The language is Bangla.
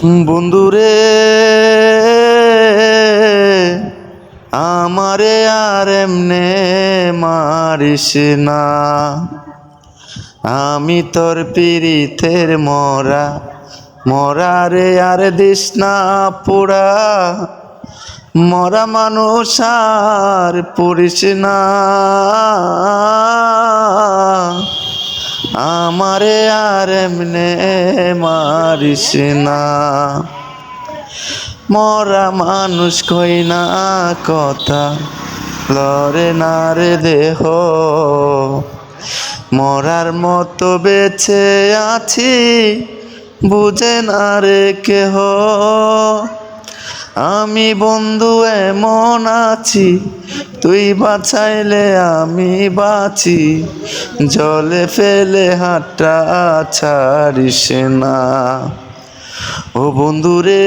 বন্ধুরে, আমারে আর এমনে মারিস না। আমি তোর পিরিতের মরা মরা রে আর দিস না পোড়া। মরা মানুষ আর পড়িস না। আমারে আর এমনে মারিস না। মরা মানুষ কই না কথা লরে না রে দেহ। মরার মতো বেছে আছি, বুঝে না রে কেহ। আমি বন্ধু এমন আছি, তুই বাছাইলে আমি বাঁচি। জলে ফেলে হাঁটা ছাড়িস না। ও বন্ধু রে